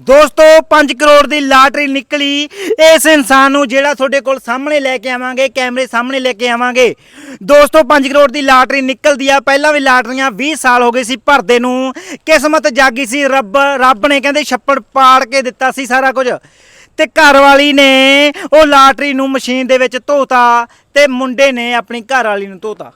ਦੋਸਤੋ 5 ਕਰੋੜ ਦੀ ਲਾਟਰੀ ਨਿਕਲੀ। ਇਸ ਇਨਸਾਨ ਨੂੰ ਜਿਹੜਾ ਤੁਹਾਡੇ ਕੋਲ ਸਾਹਮਣੇ ਲੈ ਕੇ ਆਵਾਂਗੇ, ਕੈਮਰੇ ਸਾਹਮਣੇ ਲੈ ਕੇ ਆਵਾਂਗੇ। ਦੋਸਤੋ 5 ਕਰੋੜ ਦੀ ਲਾਟਰੀ ਨਿਕਲਦੀ ਆ। ਪਹਿਲਾਂ ਵੀ ਲਾਟਰੀਆਂ 20 ਸਾਲ ਹੋ ਗਏ ਸੀ ਭਰਦੇ ਨੂੰ। ਕਿਸਮਤ ਜਾਗੀ ਸੀ, ਰੱਬ ਰੱਬ ਨੇ ਕਹਿੰਦੇ ਛੱਪੜ ਪਾੜ ਕੇ ਦਿੱਤਾ ਸੀ ਸਾਰਾ ਕੁਝ। ਤੇ ਘਰ ਵਾਲੀ ਨੇ ਉਹ ਲਾਟਰੀ ਨੂੰ ਮਸ਼ੀਨ ਦੇ ਵਿੱਚ ਧੋਤਾ ਤੇ ਮੁੰਡੇ ਨੇ ਆਪਣੀ ਘਰ ਵਾਲੀ ਨੂੰ ਧੋਤਾ।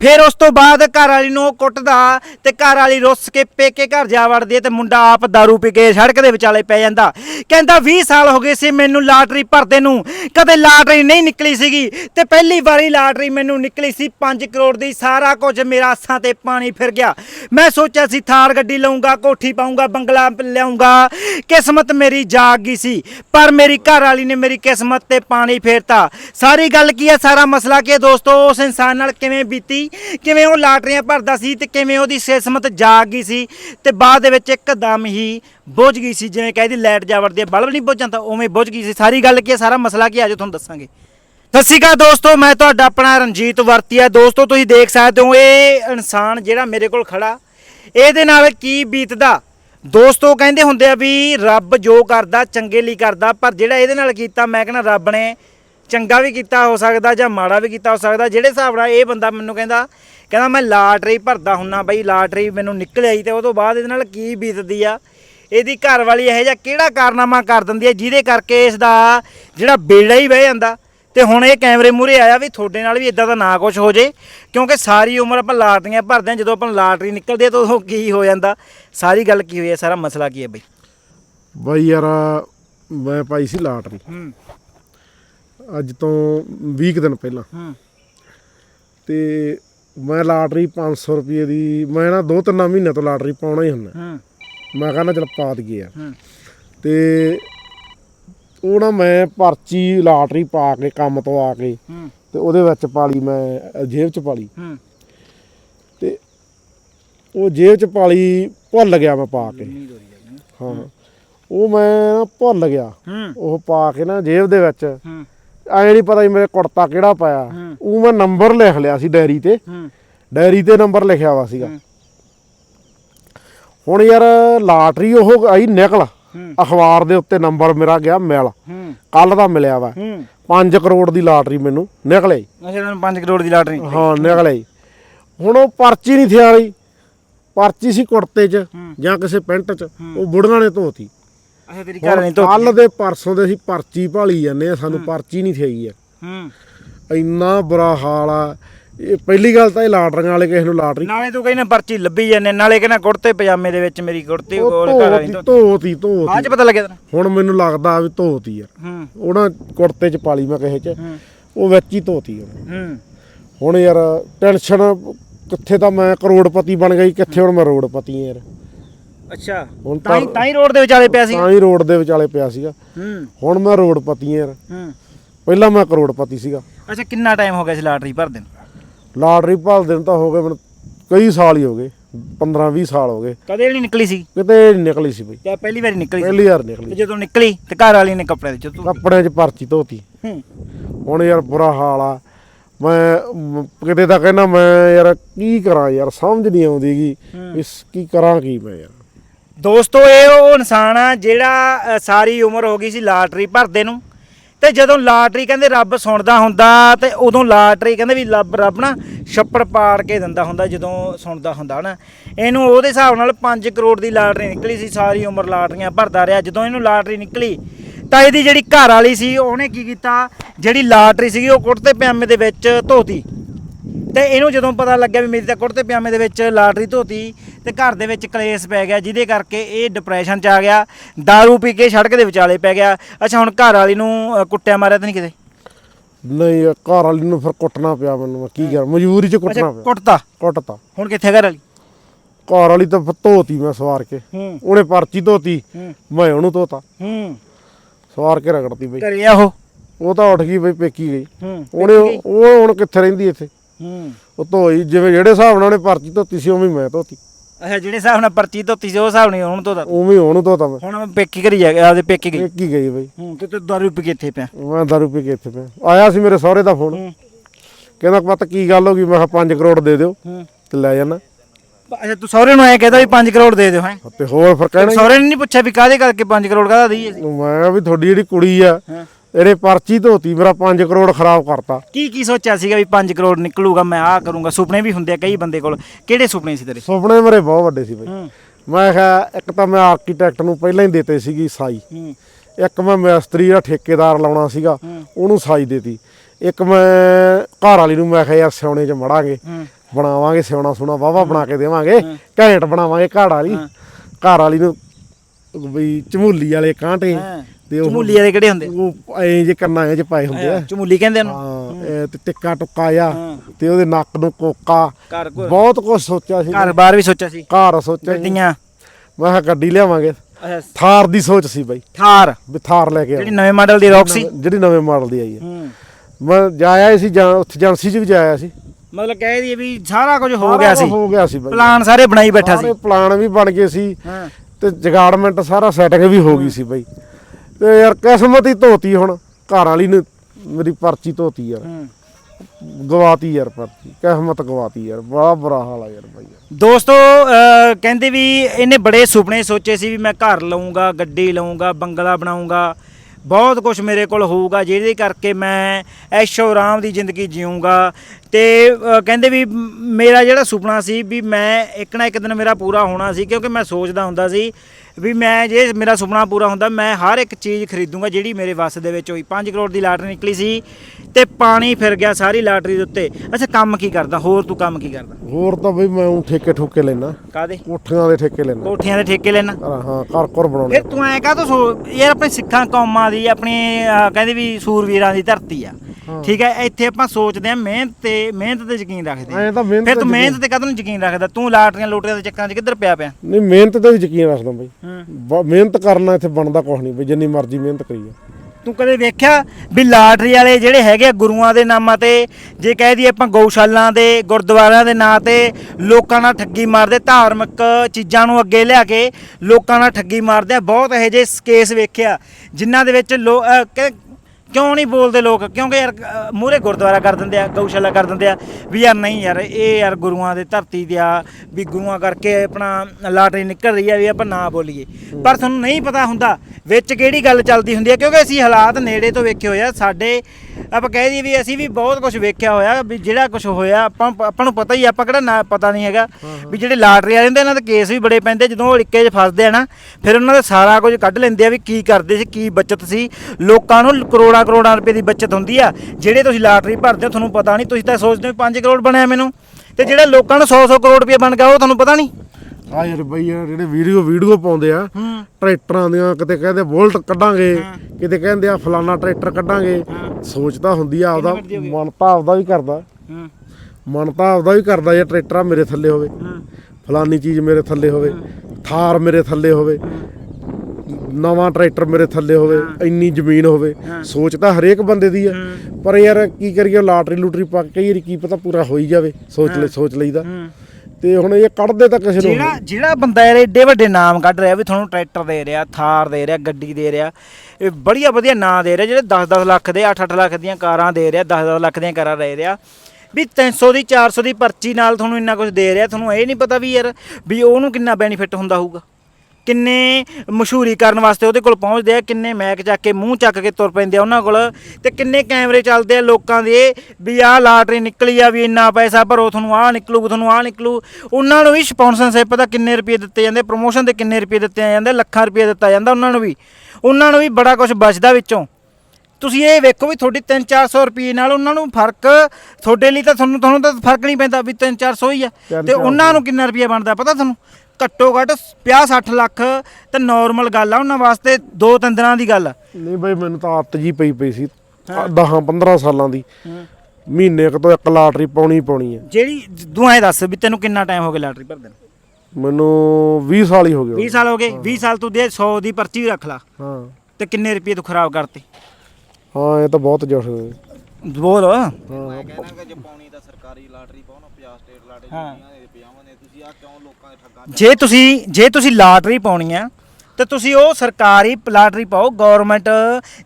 ਫਿਰ ਉਸ ਤੋਂ ਬਾਅਦ ਘਰ ਵਾਲੀ ਨੂੰ ਉਹ ਕੁੱਟਦਾ ਤੇ ਘਰ ਵਾਲੀ ਰੁੱਸ ਕੇ ਪੇਕੇ ਘਰ ਜਾ ਵੜਦੀ ਹੈ ਤੇ ਮੁੰਡਾ ਆਪ दारू ਪੀ ਕੇ ਸੜਕ ਦੇ ਵਿਚਾਲੇ ਪੈ ਜਾਂਦਾ। ਕਹਿੰਦਾ 20 ਸਾਲ ਹੋ ਗਏ ਸੀ ਮੈਨੂੰ ਲਾਟਰੀ ਭਰਦੇ ਨੂੰ। ਕਦੇ ਲਾਟਰੀ ਨਹੀਂ ਨਿਕਲੀ ਸੀਗੀ ਤੇ ਪਹਿਲੀ ਵਾਰੀ ਲਾਟਰੀ ਮੈਨੂੰ ਨਿਕਲੀ ਸੀ। 5 ਕਰੋੜ ਦੀ ਸਾਰਾ ਕੁਝ ਮੇਰਾ ਅੱਖਾਂ ਤੇ ਪਾਣੀ ਫਿਰ ਗਿਆ। ਮੈਂ ਸੋਚਿਆ ਸੀ, ਥਾਰ ਗੱਡੀ ਲਵਾਂਗਾ ਕੋਠੀ ਪਾਉਂਗਾ ਬੰਗਲਾ ਲਿਆਉਂਗਾ ਕਿਸਮਤ ਮੇਰੀ ਜਾਗ ਗਈ ਸੀ, ਪਰ ਮੇਰੀ ਘਰ ਵਾਲੀ ਨੇ ਮੇਰੀ ਕਿਸਮਤ ਤੇ ਪਾਣੀ ਫੇਰਤਾ। ਸਾਰੀ ਗੱਲ ਕੀ ਹੈ? ਸਾਰਾ ਮਸਲਾ ਕੀ ਹੈ ਦੋਸਤੋ? ਉਸ ਇਨਸਾਨ ਨਾਲ ਕਿਵੇਂ ਬੀਤੀ? ਕਿਵੇਂ ਉਹ ਲਾਟਰੀਆਂ ਭਰਦਾ ਸੀ ਤੇ ਕਿਵੇਂ ਉਹਦੀ ਸਿਸਮਤ ਜਾਗ ਗਈ ਸੀ ਤੇ ਬਾਅਦ ਦੇ ਵਿੱਚ ਇੱਕਦਮ ਹੀ ਬੁੱਝ ਗਈ ਸੀ, ਜਿਵੇਂ ਕਹਿੰਦੀ ਲਾਈਟ ਜਾ ਵੜਦੀ ਹੈ ਬਲਬ ਨਹੀਂ ਬੁੱਝ ਜਾਂਦਾ ਉਵੇਂ ਬੁੱਝ ਗਈ ਸੀ। ਸਾਰੀ ਗੱਲ ਕੀ ਹੈ? ਸਾਰਾ ਮਸਲਾ ਕੀ ਹੈ? ਅੱਜ ਤੁਹਾਨੂੰ ਦੱਸਾਂਗੇ। ਸਤਿ ਸ਼੍ਰੀ ਅਕਾਲ ਦੋਸਤੋ, ਮੈਂ ਤੁਹਾਡਾ ਆਪਣਾ ਰਣਜੀਤ ਵਰਤੀਆ। ਦੋਸਤੋ, ਤੁਸੀਂ ਦੇਖ ਸਕਦੇ ਹੋ, ਇਹ ਇਨਸਾਨ ਜਿਹੜਾ ਮੇਰੇ ਕੋਲ ਖੜਾ, ਇਹਦੇ ਨਾਲ ਕੀ ਬੀਤਦਾ? ਦੋਸਤੋ ਕਹਿੰਦੇ ਹੁੰਦੇ ਆ ਵੀ ਰੱਬ ਜੋ ਕਰਦਾ, ਚੰਗੇ ਲਈ ਕਰਦਾ, ਪਰ ਜਿਹੜਾ ਇਹਦੇ ਨਾਲ ਕੀਤਾ, ਮੈਂ ਕਹਿੰਦਾ ਰੱਬ ਨੇ ਚੰਗਾ ਵੀ ਕੀਤਾ ਹੋ ਸਕਦਾ ਜਾਂ ਮਾੜਾ ਵੀ ਕੀਤਾ ਹੋ ਸਕਦਾ ਜਿਹੜੇ ਹਿਸਾਬ ਨਾਲ ਇਹ ਬੰਦਾ ਮੈਨੂੰ ਕਹਿੰਦਾ ਕਹਿੰਦਾ ਮੈਂ ਲਾਟਰੀ ਭਰਦਾ ਹੁੰਨਾ ਬਈ ਲਾਟਰੀ ਮੈਨੂੰ ਨਿਕਲ ਆਈ ਤੇ ਉਹ ਤੋਂ ਬਾਅਦ ਇਹਦੇ ਨਾਲ ਕੀ ਬੀਤਦੀ ਆ? ਇਹਦੀ ਘਰ ਵਾਲੀ ਇਹੋ ਜਿਹਾ ਕਿਹੜਾ ਕਾਰਨਾਮਾ ਕਰ ਦਿੰਦੀ ਹੈ ਜਿਹਦੇ ਕਰਕੇ ਇਸ ਦਾ ਜਿਹੜਾ ਬੇੜਾ ਹੀ ਵਹਿ ਜਾਂਦਾ? ਤੇ ਹੁਣ ਇਹ ਕੈਮਰੇ ਮੂਰੇ ਆਇਆ ਵੀ ਤੁਹਾਡੇ ਨਾਲ ਵੀ ਇਦਾਂ ਦਾ ਨਾ ਕੁਝ ਹੋ ਜੇ ਕਿਉਂਕਿ ਸਾਰੀ ਉਮਰ ਆਪਾਂ ਲਾਟਰੀਆਂ ਭਰਦੇ ਹਾਂ ਜਦੋਂ ਆਪਾਂ ਲਾਟਰੀ ਨਿਕਲਦੀ ਹੈ ਤਾਂ ਉਦੋਂ ਕੀ ਹੋ ਜਾਂਦਾ? ਸਾਰੀ ਗੱਲ ਕੀ ਹੋਈ ਹੈ ਸਾਰਾ ਮਸਲਾ ਕੀ ਹੈ ਬਈ? ਬਾਈ ਯਾਰ ਮੈਂ ਪਾਈ ਸੀ ਲਾਟਰੀ। ਹੂੰ। ਅੱਜ ਤੋਂ 20 ਕੁ ਦਿਨ ਪਹਿਲਾਂ। ਹੂੰ। ਤੇ ਮੈਂ ਲਾਟਰੀ 500 ਰੁਪਏ ਦੀ ਮੈਂ ਨਾ ਦੋ ਤਿੰਨ ਮਹੀਨੇ ਤੋਂ ਲਾਟਰੀ ਪਾਉਣਾ ਹੀ ਹੁੰਦਾ। ਹੂੰ। ਮੈਂ ਕਹਿੰਦਾ ਚਲ ਪਾ ਦਈਏ ਹੂੰ। ਤੇ ਉਹ ਨਾ ਮੈਂ ਪਰਚੀ ਲਾਟਰੀ ਪਾ ਕੇ ਕੰਮ ਤੋਂ ਆ ਕੇ ਹੂੰ। ਤੇ ਉਹਦੇ ਵਿੱਚ ਪਾ ਲਈ ਮੈਂ ਜੇਬ 'ਚ ਪਾ ਲਈ ਹੂੰ। ਤੇ ਉਹ ਜੇਬ 'ਚ ਪਾ ਲਈ ਭੁੱਲ ਗਿਆ ਮੈਂ ਪਾ ਕੇ। ਹਾਂ। ਉਹ ਮੈਂ ਨਾ ਭੁੱਲ ਗਿਆ। ਹੂੰ। ਉਹ ਪਾ ਕੇ ਨਾ ਜੇਬ ਦੇ ਵਿੱਚ ਹੂੰ। ਐ ਨਹੀਂ ਪਤਾ ਸੀ ਮੇਰੇ ਕੁੜਤਾ ਕਿਹੜਾ ਪਾਇਆ। ਉਹ ਮੈਂ ਨੰਬਰ ਲਿਖ ਲਿਆ ਸੀ ਡਾਇਰੀ ਤੇ। ਡਾਇਰੀ ਤੇ ਨੰਬਰ ਲਿਖਿਆ ਵਾ ਸੀਗਾ। ਹੁਣ ਯਾਰ ਲਾਟਰੀ ਉਹ ਆਈ ਨਿਕਲ। ਅਖਬਾਰ ਦੇ ਉੱਤੇ ਨੰਬਰ ਮੇਰਾ ਗਿਆ ਮਿਲ। ਕੱਲ ਦਾ ਮਿਲਿਆ ਵਾ। ਹੂੰ। 5 ਕਰੋੜ ਦੀ ਲਾਟਰੀ ਮੈਨੂੰ ਨਿਕਲੇ। ਅੱਛਾ ਤੁਹਾਨੂੰ 5 ਕਰੋੜ ਦੀ ਲਾਟਰੀ। ਹਾਂ ਨਿਕਲੇ। ਹੁਣ ਉਹ ਪਰਚੀ ਨਹੀਂ ਥਿਆ ਵਾਲੀ ਪਰਚੀ ਸੀ ਕੁੜਤੇ 'ਚ। ਜਾਂ ਕਿਸੇ ਪੈਂਟ 'ਚ। ਉਹ ਬੁੜੀਆਂ ਨੇ ਧੋਤੀ। ਅੱਛਾ ਤੇਰੀ ਘਰ ਨਹੀਂ ਧੋਤੀ ਕੱਲ ਦੇ ਪਰਸੋਂ ਦੇ ਅਸੀਂ ਪਰਚੀ ਭਾਲੀ ਜਾਂਦੇ ਆ ਸਾਨੂੰ ਪਰਚੀ ਨਹੀਂ ਥਈ ਆ। ਹੂੰ। ਇੰਨਾ ਬੁਰਾ ਹਾਲ ਆ। ਇਹ ਪਹਿਲੀ ਗੱਲ ਤਾਂ ਇਹ ਲਾਟਰੀਆਂ ਵਾਲੇ ਕਿਸੇ ਨੂੰ ਲਾਟਰੀ ਨਾਲੇ ਤੂੰ ਕਹਿੰਦਾ ਪਰਚੀ ਲੱਭੀ ਜਾਂਦੇ ਨਾਲੇ ਕਹਿੰਦਾ ਕੁੜਤੇ ਪਜਾਮੇ ਦੇ ਵਿੱਚ ਮੇਰੀ ਕੁੜਤੀ ਕੋਲ ਘਰ ਵਾਲੀ ਧੋਤੀ ਧੋਤੀ। ਬਾਅਦ ਚ ਪਤਾ ਲੱਗਿਆ ਤੈਨੂੰ? ਹੁਣ ਮੈਨੂੰ ਲੱਗਦਾ ਵੀ ਧੋਤੀ ਯਾਰ ਹੂੰ। ਉਹ ਨਾ ਕੁੜਤੇ ਚ ਪਾਲੀ ਮੈਂ ਕਿਸੇ ਚ। ਉਹ ਵਿੱਚ ਹੀ ਧੋਤੀ ਉਹਨੇ ਹੂੰ। ਹੁਣ ਯਾਰ ਟੈਨਸ਼ਨ ਕਿੱਥੇ ਤਾਂ ਮੈਂ ਕਰੋੜਪਤੀ ਬਣ ਗਈ ਕਿੱਥੇ ਹੁਣ ਮੈਂ ਰੋੜਪਤੀ ਆ ਯਾਰ। ਅੱਛਾ। ਹੁਣ ਤਾਂ ਹੀ ਤਾਂ ਤਾਂ ਹੀ ਰੋਡ ਦੇ ਵਿਚਾਲੇ ਪਿਆ ਸੀ ਤਾਂ ਹੀ ਰੋਡ ਦੇ ਵਿਚਾਲੇ ਪਿਆ ਸੀਗਾ। ਹੂੰ। ਹੁਣ ਮੈਂ ਰੋੜਪਤੀ ਆ ਯਾਰ। ਹੂੰ। ਪਹਿਲਾਂ ਮੈਂ ਕਰੋੜਪਤੀ ਸੀਗਾ। ਅੱਛਾ ਕਿੰਨਾ ਟਾਈਮ ਹੋ ਗਿਆ ਸੀ ਲਾਟਰੀ ਭਰਦੇ ਨੂੰ? ਲਾਟਰੀ ਭਾਲਦੇ ਨੂੰ ਤਾਂ ਹੋ ਗਏ ਮੈਨੂੰ ਕਈ ਸਾਲ ਹੀ ਹੋ ਗਏ। 15 20 ਸਾਲ ਹੋ ਗਏ। ਕਦੇ ਨਹੀਂ ਨਿਕਲੀ ਸੀ? ਕਿਤੇ ਨਹੀਂ ਨਿਕਲੀ ਸੀ ਬਈ। ਜਾਂ ਪਹਿਲੀ ਵਾਰੀ ਨਿਕਲੀ ਸੀ? ਪਹਿਲੀ ਵਾਰ ਤੇ ਨਿਕਲੀ ਜਦੋਂ ਨਿਕਲੀ ਤੇ ਘਰ ਵਾਲੀ ਨੇ ਕੱਪੜੇ ਦੇ ਚੁੱਤੂ ਕੱਪੜਿਆਂ 'ਚ ਪਰਚੀ ਧੋਤੀ। ਹੂੰ। ਹੁਣ ਯਾਰ ਬੁਰਾ ਹਾਲ ਆ। ਮੈਂ ਮ- ਕਿਤੇ ਤਾਂ ਕਹਿੰਦਾ ਮੈਂ ਯਾਰ ਕੀ ਕਰਾਂ ਯਾਰ ਸਮਝ ਨਹੀਂ ਆਉਂਦੀਗੀ ਇਸ ਕੀ ਕਰਾਂ ਕੀ ਮੈਂ ਯਾਰ? ਦੋਸਤੋ, ਇਹ ਉਹ ਇਨਸਾਨ ਆ ਜਿਹੜਾ ਸਾਰੀ ਉਮਰ ਹੋ ਗਈ ਸੀ ਲਾਟਰੀ ਭਰਦੇ ਨੂੰ। ਤੇ ਜਦੋਂ ਲਾਟਰੀ ਕਹਿੰਦੇ ਰੱਬ ਸੁਣਦਾ ਹੁੰਦਾ, ਤੇ ਉਦੋਂ ਲਾਟਰੀ ਕਹਿੰਦੇ ਵੀ ਰੱਬ ਰੱਬ ਨਾ ਛੱਪੜ ਪਾੜ ਕੇ ਦਿੰਦਾ ਹੁੰਦਾ ਜਦੋਂ ਸੁਣਦਾ ਹੁੰਦਾ ਨਾ। ਇਹਨੂੰ ਉਹਦੇ ਹਿਸਾਬ ਨਾਲ 5 ਕਰੋੜ ਦੀ ਲਾਟਰੀ ਨਿਕਲੀ ਸੀ, ਸਾਰੀ ਉਮਰ ਲਾਟਰੀਆਂ ਭਰਦਾ ਰਿਹਾ। ਜਦੋਂ ਇਹਨੂੰ ਲਾਟਰੀ ਨਿਕਲੀ, ਤਾਂ ਇਹਦੀ ਜਿਹੜੀ ਘਰ ਵਾਲੀ ਸੀ, ਉਹਨੇ ਕੀ ਕੀਤਾ? ਜਿਹੜੀ ਲਾਟਰੀ ਸੀਗੀ, ਉਹ ਕੁੜਤੇ ਪਿਆਮੇ ਦੇ ਵਿੱਚ ਧੋਤੀ। ਤੇ ਇਹਨੂੰ ਜਦੋਂ ਪਤਾ ਲੱਗਿਆ ਵੀ ਮੇਰੀ ਤਾਂ ਕੁੜਤੇ ਪਜਾਮੇ ਦੇ ਵਿੱਚ ਲਾਟਰੀ ਧੋਤੀ ਤੇ ਘਰ ਦੇ ਵਿੱਚ ਕਲੇਸ਼ ਪੈ ਗਿਆ ਜਿਹਦੇ ਕਰਕੇ ਇਹ ਡਿਪਰੈਸ਼ਨ ਚ ਆ ਗਿਆ दारू ਪੀ ਕੇ ਸੜਕ ਦੇ ਵਿਚਾਲੇ ਪੈ ਗਿਆ। ਅੱਛਾ ਹੁਣ ਘਰ ਵਾਲੀ ਨੂੰ ਅ, ਕੁੱਟਿਆ ਮਾਰਿਆ ਤਾਂ ਨਹੀਂ ਕਿਤੇ? ਨਹੀਂ ਘਰ ਵਾਲੀ ਨੂੰ ਫਿਰ ਕੁੱਟਣਾ ਪਿਆ ਮੈਨੂੰ ਮੈਂ ਕੀ ਕਰਾਂ? ਮਜਬੂਰੀ 'ਚ ਅੱਛਾ ਕੁੱਟਣਾ ਪਿਆ। ਕੁੱਟਤਾ? ਕੁੱਟਤਾ। ਹੁਣ ਕਿੱਥੇ ਘਰ ਵਾਲੀ? ਘਰ ਵਾਲੀ ਤਾਂ ਫਿਰ ਧੋਤੀ ਮੈਂ ਸਵਾਰ ਕੇ। ਹੂੰ। ਉਹਨੇ ਪਰਚੀ ਧੋਤੀ ਹੂੰ। ਮੈਂ ਉਹਨੂੰ ਧੋਤਾ। ਹੂੰ। ਸਵਾਰ ਕੇ ਰਗੜਤੀ ਬਈ। ਘਰੇ ਆ ਉਹ? ਉਹ ਤਾਂ ਉੱਠ ਗਈ ਬਈ ਪੇਕੀ ਗਈ। ਹੂੰ ਉਹਨੇ ਉਹ ਹੁਣ ਕਿੱਥੇ ਰਹਿੰਦੀ ਇੱਥੇ? ਹੂੰ ਉਹ ਧੋਈ ਜਿਵੇਂ ਜਿਹੜੇ ਹਿਸਾਬ ਨਾਲ ਉਹਨੇ ਪਰਚੀ ਧੋਤੀ ਸੀ ਉਵੇਂ ਹੀ ਮੈਂ ਧੋਤੀ। ਅੱਛਾ ਜਿਹੜੇ ਹਿਸਾਬ ਨਾਲ ਪਰਚੀ ਧੋਤੀ ਸੀ ਉਹ ਹਿਸਾਬ ਨਹੀਂ ਹੁਣ ਧੋਤਾ ਉਵੇਂ ਹੀ ਉਹਨੂੰ ਧੋਤਾ ਮੈਂ। ਹੁਣ ਮੈਂ ਪੇਕੀ ਘਰੀ ਜਾ ਆਪਦੇ ਪੇਕੀ ਗਈ। ਪੇਕੀ ਗਈ ਬਈ। ਹੂੰ ਤੇ ਤੂੰ दारू ਪੀ ਕੇ ਇੱਥੇ ਪਿਆ। ਮੈਂ ਦਾਰੂ ਪੀ ਕੇ ਇੱਥੇ ਪਿਆ। ਆਇਆ ਸੀ ਮੇਰੇ ਸਹੁਰੇ ਦਾ ਫੋਨ। ਹੂੰ। ਕਹਿੰਦਾ ਪਤ ਕੀ ਗੱਲ ਹੋ ਗਈ? ਮੈਂ ਕਿਹਾ 5 ਕਰੋੜ ਦੇ ਦਿਓ ਹੂੰ। ਤੇ ਲੈ ਜਾਣਾ ਅੱਛਾ ਤੂੰ ਸਹੁਰੇ ਨੂੰ ਐ ਕਹਿੰਦਾ ਵੀ 5 ਕਰੋੜ ਦੇ ਦਿਓ ਹੈ? ਤੇ ਹੋਰ ਫਿਰ ਕਹਿਣਾ ਸਹੁਰੇ ਨੇ ਨਹੀਂ ਪੁੱਛਿਆ ਵੀ ਕਾਹਦੇ ਕਰਕੇ 5 ਕਰੋੜ ਕਾਹਦਾ ਦਈਏ ਮੈਂ ਵੀ ਤੁਹਾਡੀ ਜਿਹੜੀ ਕੁੜੀ ਆ ਹਾਂ। ਇਹਨੇ ਪਰਚੀ ਧੋਤੀ ਮੇਰਾ 5 ਕਰੋੜ ਖਰਾਬ ਕਰਤਾ। ਕੀ ਕੀ ਸੋਚਿਆ ਸੀਗਾ ਵੀ 5 ਕਰੋੜ ਨਿਕਲੂਗਾ ਮੈਂ ਆਹ ਕਰੂੰਗਾ ਸੁਪਨੇ ਵੀ ਹੁੰਦੇ ਆ ਕਈ ਬੰਦੇ ਕੋਲ। ਕਿਹੜੇ ਸੁਪਨੇ ਸੀ ਤੇਰੇ? ਸੁਪਨੇ ਮੇਰੇ ਬਹੁਤ ਵੱਡੇ ਸੀ ਬਈ। ਮੈਂ ਕਿਹਾ ਇੱਕ ਤਾਂ ਮੈਂ ਆਰਕੀਟੈਕਟ ਨੂੰ ਪਹਿਲਾਂ ਹੀ ਦਿੱਤੇ ਸੀਗੀ ਸਾਈ। ਇੱਕ ਮੈਂ ਮਿਸਤਰੀ ਦਾ ਠੇਕੇਦਾਰ ਲਾਉਣਾ ਸੀਗਾ। ਉਹਨੂੰ ਸਾਈ ਦੇਤੀ। ਇੱਕ ਮੈਂ ਘਰ ਵਾਲੀ ਨੂੰ ਮੈਂ ਕਿਹਾ ਯਾਰ ਸਿਉਣੇ 'ਚ ਮੜਾਂਗੇ ਬਣਾਵਾਂਗੇ ਸਿਉਣਾ ਸੁਣਾ ਵਾਵਾ ਬਣਾ ਕੇ ਦੇਵਾਂਗੇ ਘੈਂਟ ਬਣਾਵਾਂਗੇ ਘਰ ਵਾਲੀ। ਘਰ ਵਾਲੀ ਨੂੰ ਵੀ ਚਮੂਲੀ ਵਾਲੇ ਕਾਂਟੇ ਹਾਂ ਤੇ ਉਹ ਚਮੂਲੀ ਵਾਲੇ ਕਿਹੜੇ ਹੁੰਦੇ? ਉਹ ਐਂ ਜੇ ਕੰਨਾਂ ਚ ਪਾਏ ਹੁੰਦੇ ਆ। ਚਮੂਲੀ ਕਹਿੰਦੇ ਉਹਨੂੰ? ਹਾਂ ਇਹ ਤੇ ਟਿੱਕਾ ਟੁੱਕਾ ਆ ਹਾਂ। ਤੇ ਉਹਦੇ ਨੱਕ ਨੂੰ ਕੋਕਾ। ਘਰ ਘਰ। ਬਹੁਤ ਕੁਝ ਸੋਚਿਆ ਸੀ। ਘਰ ਬਾਰ ਵੀ ਸੋਚਿਆ ਸੀ? ਘਰ ਸੋਚਿਆ ਸੀ। ਗੱਡੀਆਂ? ਮੈਂ ਕਿਹਾ ਗੱਡੀ ਲਿਆਵਾਂਗੇ। ਅੱਛਾ। ਥਾਰ ਦੀ ਸੋਚ ਸੀ ਬਾਈ। ਥਾਰ? ਵੀ ਥਾਰ ਲੈ ਕੇ ਜਿਹੜੀ ਨਵੇਂ ਮਾਡਲ ਦੀ ਰੌਕਸੀ ਜਿਹੜੀ ਨਵੇਂ ਮਾਡਲ ਦੀ ਆਈ ਹੈ। ਮੈਂ ਜਾਇਆ ਸੀ ਜਾਂ ਉੱਥੇ ਏਜੰਸੀ 'ਚ ਵੀ ਜਾਇਆ ਸੀ। ਮਤਲਬ ਕਹਿ ਦਈਏ ਵੀ ਸਾਰਾ ਕੁਝ ਹੋ ਗਿਆ ਸੀ। ਹੋ ਗਿਆ ਸੀ ਬਾਈ। ਪਲਾਨ ਸਾਰੇ ਬਣਾਈ ਬੈਠਾ ਸੀ। ਸਾਰੇ ਪਲਾਨ ਵੀ ਬਣ ਗਏ ਸੀ। ਹਾਂ। ਤੇ ਜਗਾੜਮੈਂਟ ਸਾਰਾ ਸੈਟਿੰਗ ਵੀ ਹੋ ਗਈ ਸੀ ਬਾਈ। ਤੇ ਯਾਰ ਕਿਸਮਤ ਹੀ ਧੋਤੀ ਹੁਣ ਘਰ ਵਾਲੀ ਨੇ ਮੇਰੀ ਪਰਚੀ ਧੋਤੀ ਯਾਰ। ਹੂੰ। ਗਵਾਤੀ ਯਾਰ ਪਰਚੀ ਕਿਸਮਤ ਗਵਾਤੀ ਯਾਰ ਬੜਾ ਬੁਰਾ ਹਾਲ ਆ ਯਾਰ ਬਾਈ। ਦੋਸਤੋ ਅਹ ਕਹਿੰਦੇ ਵੀ ਇਹਨੇ ਬੜੇ ਸੁਪਨੇ ਸੋਚੇ ਸੀ ਵੀ ਮੈਂ ਘਰ ਲਵਾਂਗਾ ਗੱਡੀ ਲਵਾਂਗਾ ਬੰਗਲਾ ਬਣਾਉਂਗਾ ਬਹੁਤ ਕੁਝ ਮੇਰੇ ਕੋਲ ਹੋਊਗਾ, ਜਿਹਦੇ ਕਰਕੇ ਮੈਂ ਐਸ਼ੋ ਆਰਾਮ ਦੀ ਜ਼ਿੰਦਗੀ ਜੀਊਂਗਾ। ਤੇ ਕਹਿੰਦੇ ਵੀ ਮੇਰਾ ਜਿਹੜਾ ਸੁਪਨਾ ਸੀ ਵੀ ਮੈਂ ਇੱਕ ਨਾ ਇੱਕ ਦਿਨ ਮੇਰਾ ਪੂਰਾ ਹੋਣਾ ਸੀ, ਕਿਉਂਕਿ ਮੈਂ ਸੋਚਦਾ ਹੁੰਦਾ ਸੀ ਵੀ ਮੈਂ ਜੇ ਮੇਰਾ ਸੁਪਨਾ ਪੂਰਾ ਹੁੰਦਾ ਮੈਂ ਹਰ ਇੱਕ ਚੀਜ਼ ਖਰੀਦੂੰਗਾ ਜਿਹੜੀ ਮੇਰੇ ਵੱਸ ਦੇ ਵਿੱਚ ਹੋਈ। 5 ਕਰੋੜ ਦੀ ਲਾਟਰੀ ਨਿਕਲੀ ਸੀ ਤੇ ਪਾਣੀ ਫਿਰ ਗਿਆ ਸਾਰੀ ਲਾਟਰੀ ਦੇ ਉੱਤੇ। ਅੱਛਾ ਕੰਮ ਕੀ ਕਰਦਾ? ਹੋਰ ਤੂੰ ਕੰਮ ਕੀ ਕਰਦਾ? ਹੋਰ ਤਾਂ ਬਈ ਮੈਂ ਊਂ ਠੇਕੇ ਠੁਕੇ ਲੈਣਾ ਕਾਦੇ ਕੋਠੀਆਂ ਦੇ ਠੇਕੇ ਲੈਣਾ ਕੋਠੀਆਂ ਦੇ ਠੇਕੇ ਲੈਣਾ ਹਾਂ ਘਰ ਘਰ ਬਣਾਉਣੇ ਫਿਰ ਤੂੰ ਐ ਕਾਹਤੋਂ ਸੋ ਯਾਰ ਆਪਣੇ ਸਿੱਖਾਂ ਕੌਮਾਂ ਦੀ ਆਪਣੀ ਅਹ, ਕਹਿੰਦੇ ਵੀ ਸੂਰਵੀਰਾਂ ਦੀ ਧਰਤੀ ਆ। ਠੀਕ ਹੈ ਇੱਥੇ ਆਪਾਂ ਸੋਚਦੇ ਆ ਮਿਹਨਤ ਤੇ ਮਿਹਨਤ ਤੇ ਯਕੀਨ ਰੱਖਦੇ ਐਂ ਆ ਤਾਂ ਮਿਹਨਤ ਫਿਰ ਤੂੰ ਤੇ ਮਿਹਨਤ ਤੇ ਕਦੋਂ ਯਕੀਨ ਰੱਖਦਾ? ਤੂੰ ਲਾਟਰੀਆਂ ਲੋਟਰੀਆਂ ਦੇ ਚੱਕਰਾਂ 'ਚ ਕਿੱਧਰ ਪਿਆ ਪਿਆ? ਨਹੀਂ ਮਿਹਨਤ ਤੇ ਵੀ ਯਕੀਨ ਰੱਖਦਾ ਬਈ। ਬ- ਮਿਹਨਤ ਕਰਨਾ ਇੱਥੇ ਬਣਦਾ ਕੁਝ ਨਹੀਂ ਬਈ ਜਿੰਨੀ ਮਰਜ਼ੀ ਮਿਹਨਤ ਕਰੀਏ ਤੂੰ ਕਦੇ ਵੇਖਿਆ ਵੀ ਲਾਟਰੀ ਵਾਲੇ ਜਿਹੜੇ ਹੈਗੇ ਆ ਗੁਰੂਆਂ ਦੇ ਨਾਮਾਂ ਤੇ ਜੇ ਕਹਿ ਦਈਏ ਆਪਾਂ ਗਊਸ਼ਾਲਾਂ ਦੇ ਗੁਰਦੁਆਰਿਆਂ ਦੇ ਨਾਂ ਤੇ ਲੋਕਾਂ ਨਾਲ ਠੱਗੀ ਮਾਰਦੇ ਧਾਰਮਿਕ ਚੀਜ਼ਾਂ ਨੂੰ ਅੱਗੇ ਲਿਆ ਕੇ ਲੋਕਾਂ ਨਾਲ ਠੱਗੀ ਮਾਰਦੇ ਆ? ਬਹੁਤ ਇਹੋ ਜਿਹੇ ਕੇਸ ਵੇਖਿਆ ਜਿਨ੍ਹਾਂ ਦੇ ਵਿੱਚ ਲੋ ਅਹ ਕਿ- ਕਿਉਂ ਨਹੀਂ ਬੋਲਦੇ ਲੋਕ? ਕਿਉਂਕਿ ਯਾਰ ਮੂਰੇ ਗੁਰਦੁਆਰਾ ਕਰ ਦਿੰਦੇ ਆ, ਗਊਸ਼ਾਲਾ ਕਰ ਦਿੰਦੇ ਆ, ਵੀ ਯਾਰ ਨਹੀਂ ਯਾਰ, ਇਹ ਯਾਰ ਗੁਰੂਆਂ ਦੇ ਧਰਤੀ ਦੇ ਆ, ਵੀ ਗੁਰੂਆਂ ਕਰਕੇ ਆਪਣਾ ਲਾਟਰੀ ਨਿਕਲ ਰਹੀ ਆ, ਵੀ ਆਪਾਂ ਨਾ ਬੋਲੀਏ। ਪਰ ਤੁਹਾਨੂੰ ਨਹੀਂ ਪਤਾ ਹੁੰਦਾ, ਵਿੱਚ ਕਿਹੜੀ ਗੱਲ ਚੱਲਦੀ ਹੁੰਦੀ ਹੈ ਕਿਉਂਕਿ ਅਸੀਂ ਹਾਲਾਤ ਨੇੜੇ ਤੋਂ ਵੇਖੇ ਹੋਏ ਆ, ਸਾਡੇ ਆਪਾਂ ਕਹਿ ਦਈਏ ਵੀ ਅਸੀਂ ਵੀ ਬਹੁਤ ਕੁਝ ਵੇਖਿਆ ਹੋਇਆ ਵੀ ਜਿਹੜਾ ਕੁਝ ਹੋਇਆ ਆਪਾਂ ਆਪਾਂ ਨੂੰ ਪਤਾ ਹੀ ਆ, ਆਪਾਂ ਕਿਹੜਾ ਨਾ ਪਤਾ ਨਹੀਂ ਹੈਗਾ ਵੀ ਜਿਹੜੇ ਲਾਟਰੀ ਵਾਲੇ ਹੁੰਦੇ ਇਹਨਾਂ ਦੇ ਕੇਸ ਵੀ ਬੜੇ ਪੈਂਦੇ ਜਦੋਂ ਉਹ ਇੱਕੇ 'ਚ ਫਸਦੇ ਆ ਨਾ ਫਿਰ ਉਹਨਾਂ ਦਾ ਸਾਰਾ ਕੁਝ ਕੱਢ ਲੈਂਦੇ ਆ ਵੀ ਕੀ ਕਰਦੇ ਸੀ ਕੀ ਬਚਤ ਸੀ। ਲੋਕਾਂ ਨੂੰ ਕਰੋੜਾਂ ਕਰੋੜਾਂ ਰੁਪਏ ਦੀ ਬਚਤ ਹੁੰਦੀ ਆ ਜਿਹੜੇ ਤੁਸੀਂ ਲਾਟਰੀ ਭਰਦੇ ਹੋ ਤੁਹਾਨੂੰ ਪਤਾ ਨਹੀਂ ਤੁਸੀਂ ਤਾਂ ਸੋਚਦੇ ਹੋ 5 ਕਰੋੜ ਬਣਿਆ ਮੈਨੂੰ। ਤੇ ਜਿਹੜੇ ਲੋਕਾਂ ਨੂੰ 100 100 ਕਰੋੜ ਰੁਪਏ ਬਣ ਗਿਆ ਉਹ ਤੁਹਾਨੂੰ ਪਤਾ ਨਹੀਂ। ਆ ਯਾਰ ਬਈ ਯਾਰ ਜਿਹੜੇ ਵੀਡੀਓ ਵੀਡੀਓ ਪਾਉਂਦੇ ਆ ਟਰੈਕਟਰਾਂ ਦੀਆਂ ਕਿਤੇ ਕਹਿੰਦੇ ਬੁਲਟ ਕੱਢਾਂਗੇ ਕਿਤੇ ਕਹਿੰਦੇ ਆ ਫਲਾਨਾ ਟਰੈਕਟਰ ਕੱਢਾਂਗੇ ਸੋਚਦਾ ਹੁੰਦੀ ਆ ਆਪਦਾ ਮਨ ਤਾਂ ਆਪਦਾ ਵੀ ਕਰਦਾ। ਹੂੰ। ਮਨ ਤਾਂ ਆਪਦਾ ਵੀ ਕਰਦਾ ਜੇ ਟਰੈਕਟਰ ਮੇਰੇ ਥੱਲੇ ਹੋਵੇ। ਫਲਾਨੀ ਚੀਜ਼ ਮੇਰੇ ਥੱਲੇ ਹੋਵੇ ਥਾਰ ਮੇਰੇ ਥੱਲੇ ਹੋਵੇ ਨਵਾਂ ਟਰੈਕਟਰ ਮੇਰੇ ਥੱਲੇ ਹੋਵੇ ਇੰਨੀ ਜ਼ਮੀਨ ਹੋਵੇ ਸੋਚ ਤਾਂ ਹਰੇਕ ਬੰਦੇ ਦੀ ਆ। ਪਰ ਯਾਰ ਕੀ ਕਰੀਏ ਲਾਟਰੀ ਲੂਟਰੀ ਪਾ ਕੇ ਵਾਰੀ ਕੀ ਪਤਾ ਪੂਰਾ ਹੋ ਹੀ ਜਾਵੇ ਸੋਚ ਲੈ ਸੋਚ ਲਈਦਾ। ਹੂੰ। ਤੇ ਹੁਣ ਇਹ ਕੱਢਦੇ ਤਾਂ ਕਿਸੇ ਨੂੰ ਜਿਹੜਾ ਜਿਹੜਾ ਬੰਦਾ ਯਾਰ ਏਡੇ ਵੱਡੇ ਨਾਮ ਕੱਢ ਰਿਹਾ ਵੀ ਤੁਹਾਨੂੰ ਟਰੈਕਟਰ ਦੇ ਰਿਹਾ ਥਾਰ ਦੇ ਰਿਹਾ ਗੱਡੀ ਦੇ ਰਿਹਾ ਇਹ ਬੜੀਆ ਵਧੀਆ ਨਾਂ ਦੇ ਰਿਹਾ ਜਿਹੜੇ 10-10 ਲੱਖ ਦੇ 8-8 ਲੱਖ ਦੀਆਂ ਕਾਰਾਂ ਦੇ ਰਿਹਾ 10-10 ਲੱਖ ਦੀਆਂ ਕਾਰਾਂ ਦੇ ਰਿਹਾ ਵੀ 300 ਦੀ 400 ਦੀ ਪਰਚੀ ਨਾਲ ਤੁਹਾਨੂੰ ਇੰਨਾ ਕੁਝ ਦੇ ਰਿਹਾ ਤੁਹਾਨੂੰ ਇਹ ਨਹੀਂ ਪਤਾ ਵੀ ਯਾਰ ਵੀ ਉਹਨੂੰ ਕਿੰਨਾ ਬੈਨੀਫਿਟ ਹੁੰਦਾ ਹੋਊਗਾ। ਕਿੰਨੇ ਮਸ਼ਹੂਰੀ ਕਰਨ ਵਾਸਤੇ ਉਹਦੇ ਕੋਲ ਪਹੁੰਚਦੇ ਆ, ਕਿੰਨੇ ਮੈਕ ਚੱਕ ਕੇ, ਮੂੰਹ ਚੱਕ ਕੇ ਤੁਰ ਪੈਂਦੇ ਆ ਉਹਨਾਂ ਕੋਲ ਤੇ ਕਿੰਨੇ ਕੈਮਰੇ ਚੱਲਦੇ ਆ ਲੋਕਾਂ ਦੇ ਵੀ ਆਹ ਲਾਟਰੀ ਨਿਕਲੀ ਆ, ਵੀ ਇੰਨਾ ਪੈਸਾ ਭਰੋ, ਤੁਹਾਨੂੰ ਆਹ ਨਿਕਲੂ, ਤੁਹਾਨੂੰ ਆਹ ਨਿਕਲੂ। ਉਹਨਾਂ ਨੂੰ ਵੀ ਸਪਾਂਸਰਸ਼ਿਪ ਦਾ ਕਿੰਨੇ ਰੁਪਏ ਦਿੱਤੇ ਜਾਂਦੇ ਪ੍ਰੋਮੋਸ਼ਨ ਦੇ ਕਿੰਨੇ ਰੁਪਏ ਦਿੱਤੇ ਜਾਂਦੇ, ਲੱਖਾਂ ਰੁਪਏ ਦਿੱਤਾ ਜਾਂਦਾ ਉਹਨਾਂ ਨੂੰ ਵੀ। ਉਹਨਾਂ ਨੂੰ ਵੀ ਬੜਾ ਕੁਝ ਬਚਦਾ ਵਿੱਚੋਂ। ਤੁਸੀਂ ਇਹ ਵੇਖੋ ਵੀ ਤੁਹਾਡੀ 3-400 ਰੁਪਏ ਨਾਲ ਉਹਨਾਂ ਨੂੰ ਫ਼ਰਕ ਤੁਹਾਡੇ ਲਈ ਤਾਂ ਤੁਹਾਨੂੰ ਤੁਹਾਨੂੰ ਤਾਂ ਫ਼ਰਕ ਨਹੀਂ ਪੈਂਦਾ ਵੀ 3-400 ਹੀ ਆ। ਤੇ ਉਹਨਾਂ ਨੂੰ ਕਿੰਨਾ ਰੁਪਏ ਬਣਦਾ ਪਤਾ ਤੁਹਾਨੂੰ? ਘੱਟੋ ਘੱਟ 50-60 ਲੱਖ ਤੇ ਨਾਰਮਲ ਗੱਲ ਆ ਉਹਨਾਂ ਵਾਸਤੇ ਦੋ ਤਿੰਨ ਦਿਨਾਂ ਦੀ ਗੱਲ ਨਹੀਂ ਬਈ ਮੈਨੂੰ ਤਾਂ ਆਦਤ ਜੀ ਪਈ ਪਈ ਸੀ। 10 15 ਸਾਲਾਂ ਦੀ। ਮਹੀਨੇ ਕੁ ਤੋਂ ਇੱਕ ਲਾਟਰੀ ਪਾਉਣੀ ਪਾਉਣੀ ਹੈ। ਜਿਹੜੀ ਤੂੰ ਐ ਦੱਸ ਵੀ ਤੈਨੂੰ ਕਿੰਨਾ ਟਾਈਮ ਹੋ ਗਿਆ ਲਾਟਰੀ ਭਰਦੇ ਨੂੰ? ਮੈਨੂੰ 20 ਸਾਲ ਹੀ ਹੋ ਗਏ 20 ਸਾਲ ਹੋ ਗਏ 20 ਸਾਲ ਤੂੰ ਦੇ 100 ਦੀ ਪਰਚੀ ਰੱਖ ਲਾ। ਹਾਂ। ਤੇ ਕਿੰਨੇ ਰੁਪਏ ਤੂੰ ਖਰਾਬ ਕਰਤੇ? ਹਾਂ ਇਹ ਤਾਂ ਬਹੁਤ ਜੁੜ ਬੋਲ। ਹਾਂ। ਮੈਂ ਕਹਿੰਦਾ ਕਿ ਜੇ ਪਾਉਣੀ ਤਾਂ ਸਰਕਾਰੀ ਲਾਟਰੀ ਪਾਉਣਾ 50 ਸਟੇਟ ਲਾਟਰੀ ਹਾਂ। ਦੁਨੀਆ ਦੇ 50 ਨੇ। ਤੁਸੀਂ ਆ ਕਿਉਂ ਲੋਕਾਂ ਦੇ ਠੱਗਾਂ 'ਚ ਜੇ ਤੁਸੀਂ ਜੇ ਤੁਸੀਂ ਲਾਟਰੀ ਪਾਉਣੀ ਆ ਤੇ ਤੁਸੀਂ ਉਹ ਸਰਕਾਰੀ ਲਾਟਰੀ ਪਾਓ ਗਵਰਨਮੈਂਟ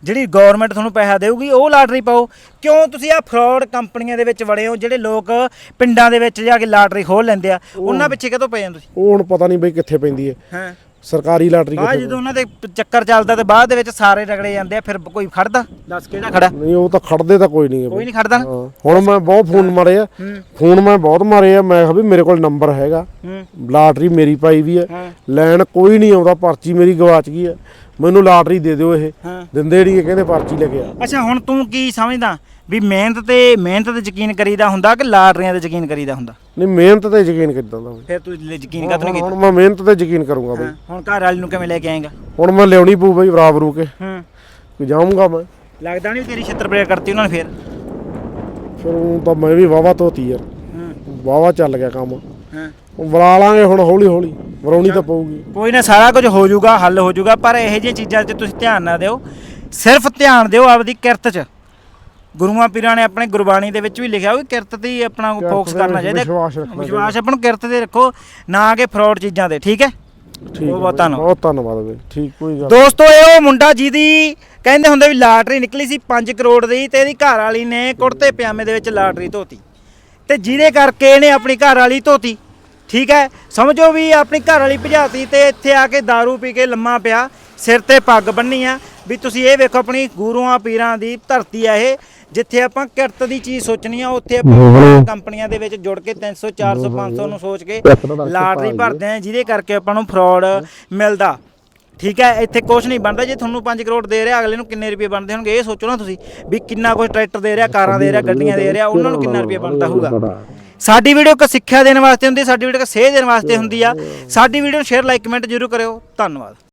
ਜਿਹੜੀ ਗਵਰਨਮੈਂਟ ਤੁਹਾਨੂੰ ਪੈਸਾ ਦੇਊਗੀ ਉਹ ਲਾਟਰੀ ਪਾਓ। ਕਿਉਂ ਤੁਸੀਂ ਆ ਫਰਾਡ ਕੰਪਨੀਆਂ ਦੇ ਵਿੱਚ ਵੜੇ ਹੋ ਜਿਹੜੇ ਲੋਕ ਪਿੰਡਾਂ ਦੇ ਵਿੱਚ ਜਾ ਕੇ ਲਾਟਰੀ ਖੋਲ ਲੈਂਦੇ ਆ? ਉਹਨਾਂ ਪਿੱਛੇ ਕਦੋਂ ਪਏ ਹੋ ਤੁਸੀਂ? ਉਹ ਹੁਣ ਪਤਾ ਨਹੀਂ ਬਈ ਕਿੱਥੇ ਪੈਂਦੀ ਹੈ। ਹਾਂ। ਸਰਕਾਰੀ ਲਾਟਰੀ ਕਿੱਥੇ ਜਦੋਂ ਉਹਨਾਂ ਦੇ ਚੱਕਰ ਚੱਲਦਾ ਤੇ ਬਾਅਦ ਦੇ ਵਿੱਚ ਸਾਰੇ ਰਗੜੇ ਜਾਂਦੇ ਆ ਫਿਰ ਕੋਈ ਖੜਦਾ? ਦੱਸ ਕਿਹੜਾ ਖੜਾ? ਨਹੀਂ ਉਹ ਤਾਂ ਖੜਦੇ ਤਾਂ ਕੋਈ ਨਹੀਂ ਹੈ ਕੋਈ ਨਹੀਂ ਖੜਦਾ? ਹਾਂ। ਹੁਣ ਮੈਂ ਬਹੁਤ ਫੋਨ ਮਾਰੇ ਆ। ਹੂੰ। ਫੋਨ ਮੈਂ ਬਹੁਤ ਮਾਰੇ ਆ ਮੈਂ ਕਿਹਾ ਵੀ ਮੇਰੇ ਕੋਲ ਨੰਬਰ ਹੈਗਾ। ਹੂੰ। ਲਾਟਰੀ ਮੇਰੀ ਪਾਈ ਵੀ ਹੈ। ਹਾਂ। ਲੈਣ ਕੋਈ ਨਹੀਂ ਆਉਂਦਾ ਪਰਚੀ ਮੇਰੀ ਗਵਾਚ ਗਈ ਹੈ। ਮੈਨੂੰ ਲਾਟਰੀ ਦੇ ਦਿਓ ਇਹ। ਹਾਂ। ਦਿੰਦੇ ਨਹੀਂ ਕਹਿੰਦੇ ਪਰਚੀ ਲੈ ਕੇ ਆ। ਅੱਛਾ ਹੁਣ ਤੂੰ ਕੀ ਸਮਝਦਾ ਵੀ ਮਿਹਨਤ ਤੇ ਮਿਹਨਤ ਤੇ ਯਕੀਨ ਕਰੀਦਾ ਹੁੰਦਾ ਕਿ ਲਾਟਰੀਆਂ ਤੇ ਯਕੀਨ ਕਰੀਦਾ ਹੁੰਦਾ? ਨਹੀਂ ਮਿਹਨਤ ਤੇ ਯਕੀਨ ਕਿੱਦਾਂ ਦਾ ਬਈ। ਫਿਰ ਤੂੰ ਲ- ਯਕੀਨ ਕਦੋਂ ਨਹੀਂ ਹੁਣ ਕੀਤਾ? ਮੈਂ ਮਿਹਨਤ ਤੇ ਯਕੀਨ ਕਰੂੰਗਾ ਬਈ। ਹਾਂ, ਹੁਣ ਘਰ ਵਾਲੀ ਨੂੰ ਕਿਵੇਂ ਲੈ ਕੇ ਆਏਗਾ? ਹੁਣ ਮੈਂ ਲਿਆਉਣੀ ਪਊ ਬਈ ਬਰਾਬਰੂ ਕੇ। ਹੂੰ। ਕਿ ਜਾਊਂਗਾ ਮੈਂ। ਲੱਗਦਾ ਨਹੀਂ ਤੇਰੀ ਛਿੱਤਰ ਪ੍ਰੇਰ ਕਰਤੀ ਉਹਨਾਂ ਨੇ ਫਿਰ? ਫਿਰ ਉਹ ਤਾਂ ਮੈਂ ਵੀ ਵਾਵਾ ਧੋਤੀ ਯਾਰ। ਹੂੰ। ਵਾਵਾ ਚੱਲ ਗਿਆ ਕੰਮ। ਹਾਂ। ਉਹ ਬੁਲਾ ਲਾਂਗੇ ਹੁਣ ਹੌਲੀ ਹੌਲੀ ਵਰਾਉਣੀ ਤਾਂ ਪਊਗੀ। ਕੋਈ ਨਾ ਸਾਰਾ ਕੁਝ ਹੋ ਜਾਊਗਾ ਹੱਲ ਹੋ ਜਾਊਗਾ ਪਰ ਇਹੋ ਜਿਹੀਆਂ ਚੀਜ਼ਾਂ 'ਚ ਤੁਸੀਂ ਧਿਆਨ ਨਾ ਦਿਓ। ਸਿਰਫ ਧਿਆਨ ਦਿਓ ਆਪਦੀ ਕਿਰਤ 'ਚ। ਗੁਰੂਆਂ ਪੀਰਾਂ ਨੇ ਆਪਣੇ ਗੁਰਬਾਣੀ ਦੇ ਵਿੱਚ ਵੀ ਲਿਖਿਆ ਹੋਇਆ ਕਿਰਤ ਤੇ ਹੀ ਆਪਣਾ ਫੋਕਸ ਕਰਨਾ ਚਾਹੀਦਾ। ਵਿਸ਼ਵਾਸ ਰੱਖਣਾ ਵਿਸ਼ਵਾਸ ਆਪਣਾ ਕਿਰਤ ਤੇ ਰੱਖੋ ਨਾ ਕਿ ਫਰਾਡ ਚੀਜ਼ਾਂ ਤੇ ਠੀਕ ਹੈ? ਠੀਕ ਬਹੁਤ ਬਹੁਤ ਧੰਨਵਾਦ। ਬਹੁਤ ਧੰਨਵਾਦ ਬਈ ਠੀਕ ਕੋਈ ਗੱਲ ਦੋਸਤੋ ਇਹ ਉਹ ਮੁੰਡਾ ਜਿਹਦੀ ਕਹਿੰਦੇ ਹੁੰਦੇ ਵੀ ਲਾਟਰੀ ਨਿਕਲੀ ਸੀ 5 ਕਰੋੜ ਦੀ ਤੇ ਇਹਦੀ ਘਰ ਵਾਲੀ ਨੇ ਕੁੜਤੇ ਪਜਾਮੇ ਦੇ ਵਿੱਚ ਲਾਟਰੀ ਧੋਤੀ। ਤੇ ਜਿਹਦੇ ਕਰਕੇ ਇਹਨੇ ਆਪਣੀ ਘਰ ਵਾਲੀ ਧੋਤੀ। ਠੀਕ ਹੈ ਸਮਝੋ ਵੀ ਆਪਣੀ ਘਰ ਵਾਲੀ ਭਜਾਤੀ ਤੇ ਇੱਥੇ ਆ ਕੇ दारू ਪੀ ਕੇ ਲੰਮਾ ਪਿਆ ਸਿਰ ਤੇ ਪੱਗ ਬੰਨੀ ਆ ਵੀ ਤੁਸੀਂ ਇਹ ਵੇਖੋ ਆਪਣੀ ਗੁਰੂਆਂ ਪੀਰਾਂ ਦੀ ਧਰਤੀ ਆ ਇਹ ਜਿੱਥੇ ਆਪਾਂ ਕਿਰਤ ਦੀ ਚੀਜ਼ ਸੋਚਣੀ ਆ ਉੱਥੇ ਆਪਾਂ ਕੰਪਨੀਆਂ ਦੇ ਵਿੱਚ ਜੁੜ ਕੇ 300 400 500 ਨੂੰ ਸੋਚ ਕੇ ਲਾਟਰੀ ਭਰਦੇ ਆ ਜਿਹਦੇ ਕਰਕੇ ਆਪਾਂ ਨੂੰ ਫਰਾਡ ਮਿਲਦਾ। ਠੀਕ ਹੈ ਇੱਥੇ ਕੁਝ ਨਹੀਂ ਬਣਦਾ ਜੇ ਤੁਹਾਨੂੰ 5 ਕਰੋੜ ਦੇ ਰਿਹਾ ਅਗਲੇ ਨੂੰ ਕਿੰਨੇ ਰੁਪਏ ਬਣਦੇ ਹੋਣਗੇ? ਇਹ ਸੋਚੋ ਨਾ ਤੁਸੀਂ ਵੀ ਕਿੰਨਾ ਕੁਝ ਟਰੈਕਟਰ ਦੇ ਰਿਹਾ ਕਾਰਾਂ ਦੇ ਰਿਹਾ ਗੱਡੀਆਂ ਦੇ ਰਿਹਾ ਉਹਨਾਂ ਨੂੰ ਕਿੰਨਾ ਰੁਪਏ ਬਣਦਾ ਹੋਊਗਾ? ਸਾਡੀ ਵੀਡੀਓ ਇੱਕ ਸਿੱਖਿਆ ਦੇਣ ਵਾਸਤੇ ਹੁੰਦੀ ਸਾਡੀ ਵੀਡੀਓ ਇੱਕ ਸੇਧ ਦੇਣ ਵਾਸਤੇ ਹੁੰਦੀ ਆ। ਸਾਡੀ ਵੀਡੀਓ ਨੂੰ ਸ਼ੇਅਰ ਲਾਈਕ ਕਮੈਂਟ ਜ਼ਰੂਰ ਕਰਿਓ। ਧੰਨਵਾਦ।